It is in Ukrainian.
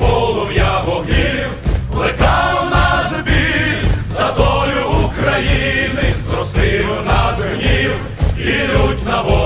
полум'я вогнів, плекав нас біль за долю України, зростив нас гнів і лють на волю.